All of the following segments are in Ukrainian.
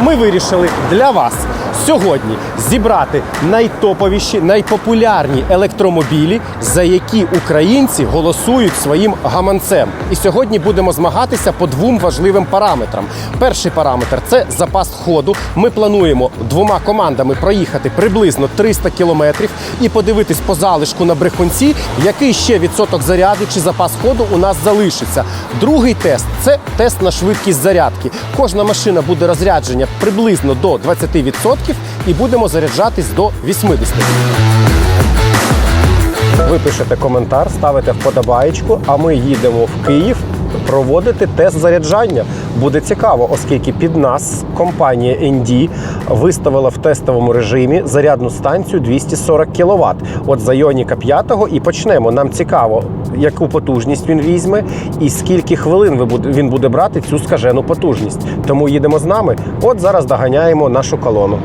Ми вирішили для вас сьогодні зібрати найтоповіші, найпопулярні електромобілі, за які українці голосують своїм гаманцем. І сьогодні будемо змагатися по двом важливим параметрам. Перший параметр це запас ходу. Ми плануємо двома командами проїхати приблизно 300 кілометрів і подивитись по залишку на брехунці, який ще відсоток заряду чи запас ходу у нас залишиться. Другий тест це тест на швидкість зарядки. Кожна машина буде розрядження приблизно до 20% і будемо заряджатись до 80%. Ви пишете коментар, ставите вподобаєчку, а ми їдемо в Київ проводити тест заряджання. Буде цікаво, оскільки під нас компанія ND виставила в тестовому режимі зарядну станцію 240 кВт. От за Іоніка 5 і почнемо. Нам цікаво, яку потужність він візьме і скільки хвилин він буде брати цю скажену потужність. Тому їдемо з нами. От зараз доганяємо нашу колону.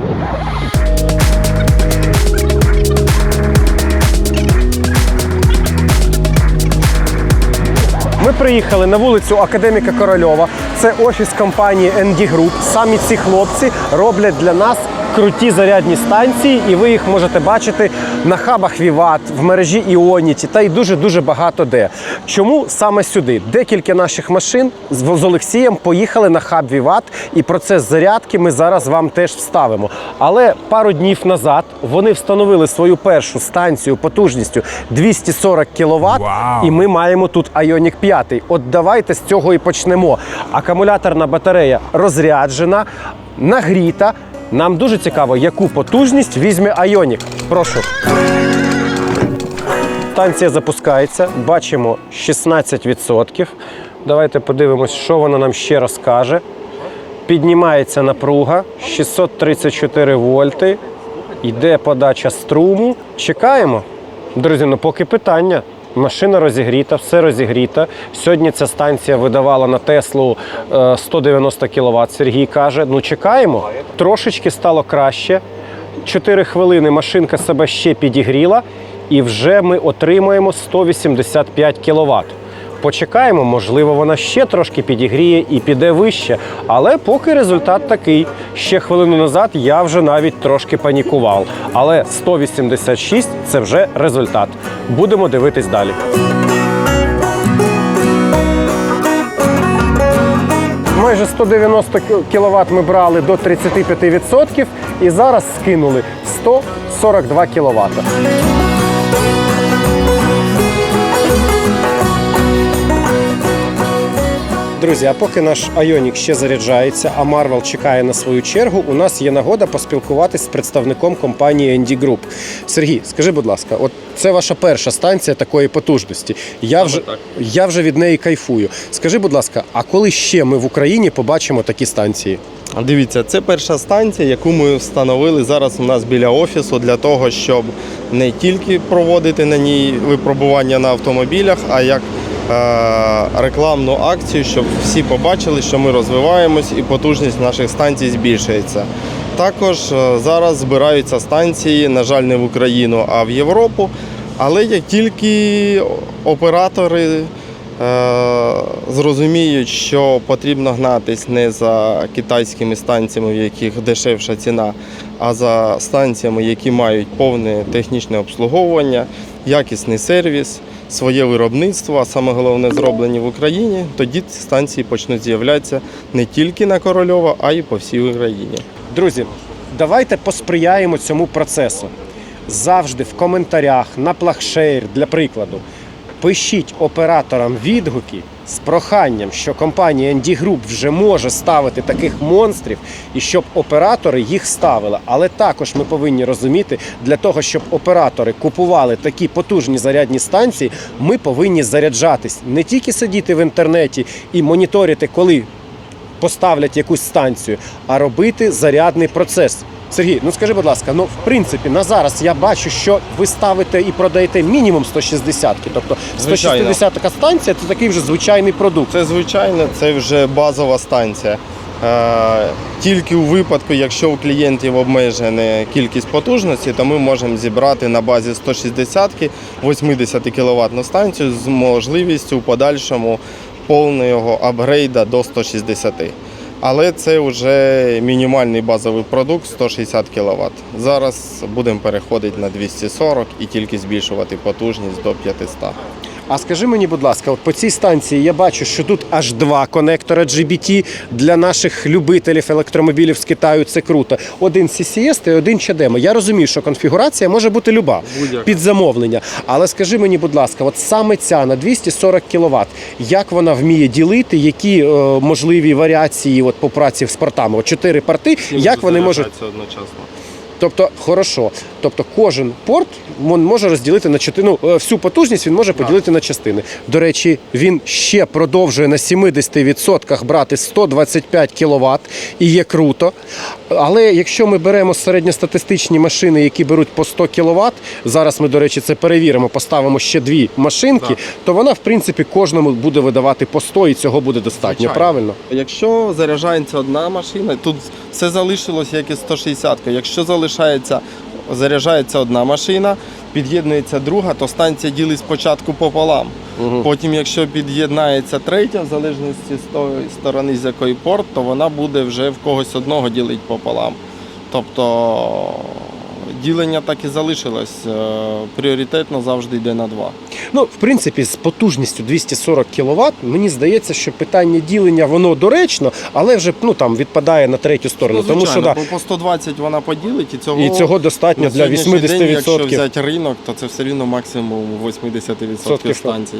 Ми приїхали на вулицю Академіка Корольова. Це офіс компанії ND Group. Самі ці хлопці роблять для нас круті зарядні станції, і ви їх можете бачити на хабах Віват, в мережі Іоніті та й дуже дуже багато де. Чому саме сюди? Декілька наших машин з з Олексієм поїхали на хаб Віват, і процес зарядки ми зараз вам теж вставимо. Але пару днів назад вони встановили свою першу станцію потужністю 240 кВт, і ми маємо тут Ioniq 5. От давайте з цього і почнемо. Акумуляторна батарея розряджена, нагріта. Нам дуже цікаво, яку потужність візьме Ioniq. Прошу. Станція запускається, бачимо 16%. Давайте подивимось, що вона нам ще розкаже. Піднімається напруга 634 вольти. Йде подача струму. Чекаємо. Друзі, ну поки питання. Машина розігріта, все розігріта. Сьогодні ця станція видавала на Теслу е, 190 кВт. Сергій каже: ну чекаємо. Трошечки стало краще. 4 хвилини машинка себе ще підігріла, і вже ми отримаємо 185 кВт. Почекаємо, можливо, вона ще трошки підігріє і піде вище. Але поки результат такий. Ще хвилину назад я вже навіть трошки панікував. Але 186 це вже результат. Будемо дивитись далі. Майже 190 кВт ми брали до 35% і зараз скинули 142 кВт. Друзі, а поки наш Айонік ще заряджається, а Марвел чекає на свою чергу, у нас є нагода поспілкуватись з представником компанії ND Group. Сергій, скажи, будь ласка, от це ваша перша станція такої потужності. Я вже, так. я вже від неї кайфую. Скажи, будь ласка, а коли ще ми в Україні побачимо такі станції? Дивіться, це перша станція, яку ми встановили зараз у нас біля офісу для того, щоб не тільки проводити на ній випробування на автомобілях, а як рекламну акцію, щоб всі побачили, що ми розвиваємось і потужність наших станцій збільшується. Також е, зараз збираються станції, на жаль, не в Україну, а в Європу. Але як тільки оператори е, зрозуміють, що потрібно гнатись не за китайськими станціями, в яких дешевша ціна, а за станціями, які мають повне технічне обслуговування, якісний сервіс, своє виробництво, а саме головне зроблені в Україні, тоді ці станції почнуть з'являтися не тільки на Корольова, а й по всій Україні. Друзі, давайте посприяємо цьому процесу. Завжди в коментарях на плахшеєр, для прикладу, пишіть операторам відгуки з проханням, що компанія ND Group вже може ставити таких монстрів, і щоб оператори їх ставили. Але також ми повинні розуміти, для того, щоб оператори купували такі потужні зарядні станції, ми повинні заряджатись, не тільки сидіти в інтернеті і моніторити, коли поставлять якусь станцію, а робити зарядний процес. Сергій, ну скажи, будь ласка, ну в принципі на зараз я бачу, що ви ставите і продаєте мінімум 160-ки. Тобто Звичайно. 160 така станція це такий вже звичайний продукт. Це звичайно, це вже базова станція. Е, Тільки у випадку, якщо у клієнтів обмежена кількість потужності, то ми можемо зібрати на базі 160 80 кВт станцію з можливістю в подальшому повного апгрейда до 160. Але це вже мінімальний базовий продукт 160 кВт. Зараз будемо переходити на 240 і тільки збільшувати потужність до 500. А скажи мені, будь ласка, от по цій станції я бачу, що тут аж два конектора GBT для наших любителів електромобілів з Китаю. Це круто. Один CCS і один CHAdeMO. Я розумію, що конфігурація може бути люба під замовлення. Але скажи мені, будь ласка, от саме ця на 240 кВт, як вона вміє ділити, які е, можливі варіації от по праці з портами? От чотири порти, як вони можуть одночасно? Тобто, хорошо. Тобто, кожен порт він може розділити на частину всю потужність. Він може поділити на частини. До речі, він ще продовжує на 70% брати 125 кВт і є круто. Але якщо ми беремо середньостатистичні машини, які беруть по 100 кВт, зараз ми, до речі, це перевіримо, поставимо ще дві машинки, Так. то вона, в принципі, кожному буде видавати по 100 і цього буде достатньо. Звичайно. Правильно? Якщо заряджається одна машина, тут все залишилось як і 160. Якщо залишається, заряджається одна машина, під'єднується друга, то станція ділить спочатку пополам. Потім, якщо під'єднається третя, в залежності з тої сторони, з якої порт, то вона буде вже в когось одного ділить пополам. Тобто ділення так і залишилось. Е, Пріоритетно завжди йде на два. Ну, в принципі, з потужністю 240 кВт, мені здається, що питання ділення воно доречно, але вже ну там відпадає на третю сторону. Ну, тому що да, по- по 120 вона поділить і цього, і цього достатньо для 80%. День, якщо взяти ринок, то це все рівно максимум 80% станцій.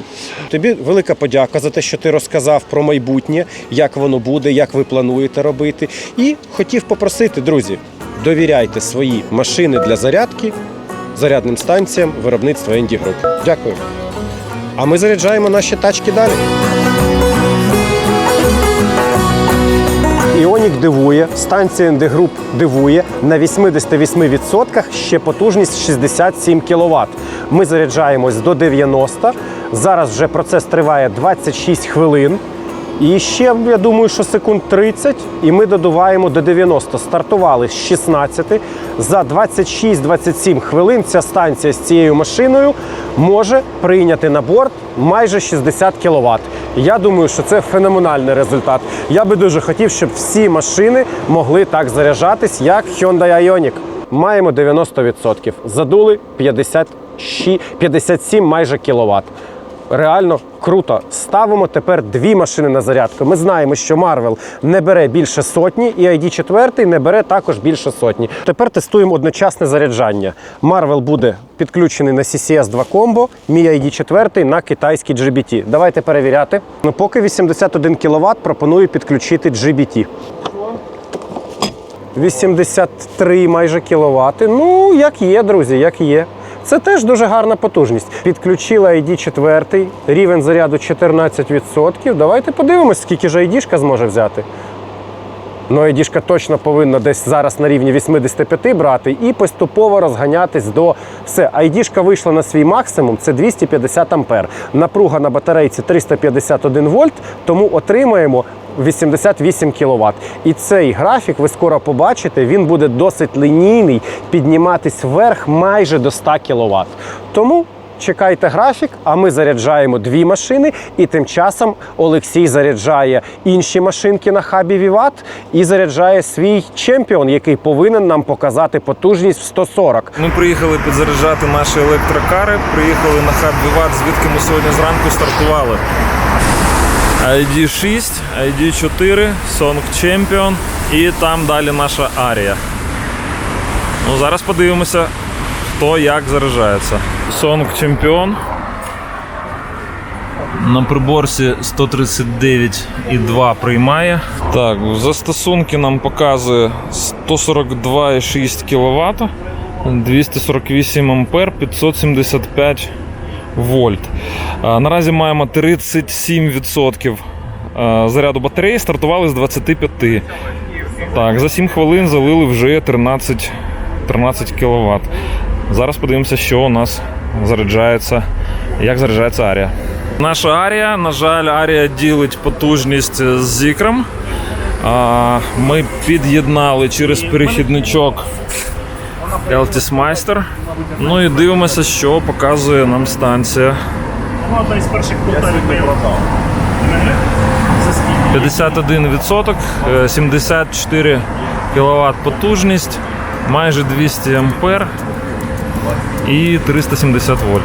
Тобі велика подяка за те, що ти розказав про майбутнє, як воно буде, як ви плануєте робити. І хотів попросити, друзі, довіряйте свої машини для зарядки зарядним станціям виробництва Інді Group. Дякую. А ми заряджаємо наші тачки далі. Іонік дивує, станція ND Group дивує. На 88% ще потужність 67 кВт. Ми заряджаємось до 90. Зараз вже процес триває 26 хвилин. І ще, я думаю, що секунд 30, і ми додуваємо до 90. Стартували з 16. За 26-27 хвилин ця станція з цією машиною може прийняти на борт майже 60 кВт. Я думаю, що це феноменальний результат. Я би дуже хотів, щоб всі машини могли так заряджатись, як Hyundai Ioniq. Маємо 90%. Задули 56, 57 майже кіловат. Реально круто. Ставимо тепер дві машини на зарядку. Ми знаємо, що Marvel не бере більше сотні, і ID 4 не бере також більше сотні. Тепер тестуємо одночасне заряджання. Marvel буде підключений на CCS 2 комбо, мій ID 4 на китайський GBT. Давайте перевіряти. Ну, поки 81 кВт пропоную підключити GBT. 83 майже кіловати. Ну, як є, друзі, як є. Це теж дуже гарна потужність. Підключила ID 4, рівень заряду 14%. Давайте подивимось, скільки ж ID зможе взяти. Ну, ID точно повинна десь зараз на рівні 85 брати і поступово розганятись до все. ID вийшла на свій максимум, це 250 ампер. Напруга на батарейці 351 вольт, тому отримаємо 88 кВт. І цей графік ви скоро побачите, він буде досить лінійний, підніматись вверх майже до 100 кВт. Тому Чекайте графік, а ми заряджаємо дві машини, і тим часом Олексій заряджає інші машинки на хабі Віват і заряджає свій чемпіон, який повинен нам показати потужність в 140. Ми приїхали підзаряджати наші електрокари. Приїхали на хаб Віват, звідки ми сьогодні зранку стартували. ID 6, ID 4, Song Champion і там далі наша Арія. Ну, зараз подивимося, хто як заряджається. Song Champion. На приборці 139,2 приймає. Так, застосунки нам показує 142,6 кВт, 248 ампер, 575 вольт. Наразі маємо 37% заряду батареї, стартували з 25. Так, за 7 хвилин залили вже 13, 13 кВт. Зараз подивимося, що у нас заряджається, як заряджається Арія. Наша Арія, на жаль, Арія ділить потужність з Зікром. Ми під'єднали через перехідничок Meister. Ну і дивимося, що показує нам станція. Ну, одна із перших полтавів не продав. За скільки? 51%, е, 74 кВт потужність, майже 200 ампер і 370 вольт.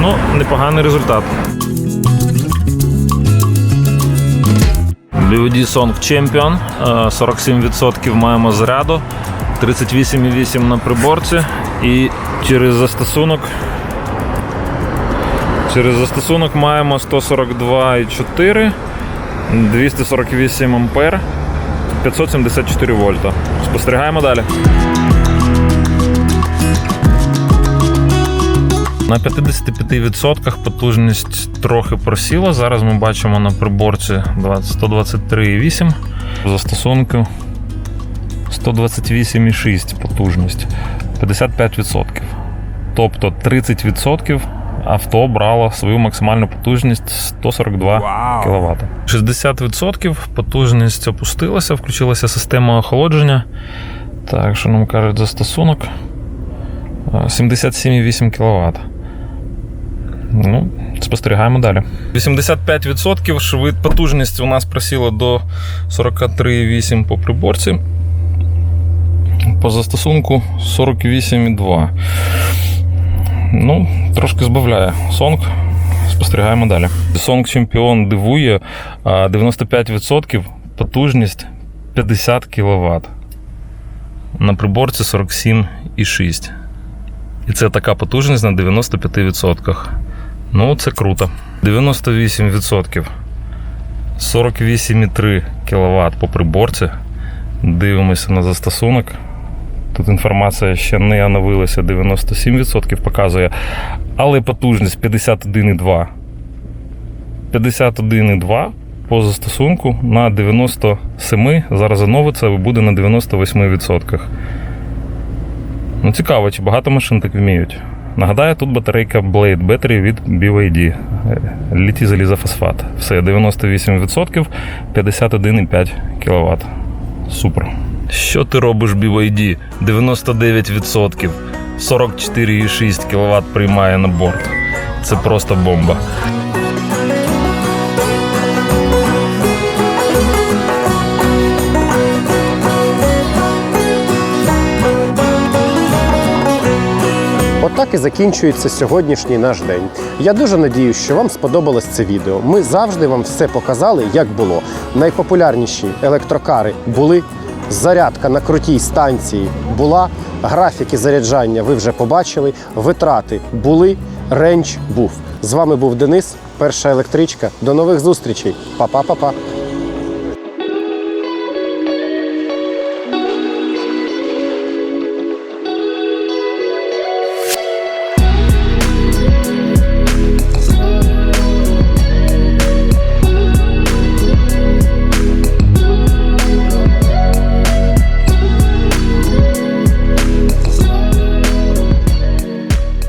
Ну, непоганий результат. BYD Song Champion, е, 47% маємо заряду, 38,8 на приборці і через застосунок Через застосунок маємо 142,4, 248 ампер, 574 вольта. Спостерігаємо далі. На 55% потужність трохи просіла. Зараз ми бачимо на приборці 123,8. Застосунку 128,6 потужність. 55%. Тобто 30% авто брало свою максимальну потужність 142 кВт. 60% потужність опустилася, включилася система охолодження. Так, що нам кажуть застосунок? Е, 77,8 кВт. Ну, спостерігаємо далі. 85% швид потужність у нас просіла до 43,8 по приборці. По застосунку 48,2. Ну, трошки збавляє Сонг. Спостерігаємо далі. Сонг Чемпіон дивує 95% потужність 50 кВт. На приборці 47,6. І це така потужність на 95%. Ну, це круто. 98%. 48,3 кВт по приборці. Дивимося на застосунок. Тут інформація ще не оновилася, 97% показує, але потужність 51,2. 51,2 по застосунку на 97, зараз оновиться буде на 98%. Ну, цікаво, чи багато машин так вміють. Нагадаю, тут батарейка Blade Battery від BYD. Літій залізофосфат. Все, 98%, 51,5 кВт. Супер. Що ти робиш, BYD? 99%, 44,6 кВт приймає на борт. Це просто бомба. Отак і закінчується сьогоднішній наш день. Я дуже надіюсь, що вам сподобалось це відео. Ми завжди вам все показали, як було. Найпопулярніші електрокари були. Зарядка на крутій станції була. Графіки заряджання ви вже побачили. Витрати були. Ренч був. З вами був Денис, перша електричка. До нових зустрічей. Па-па-па-па.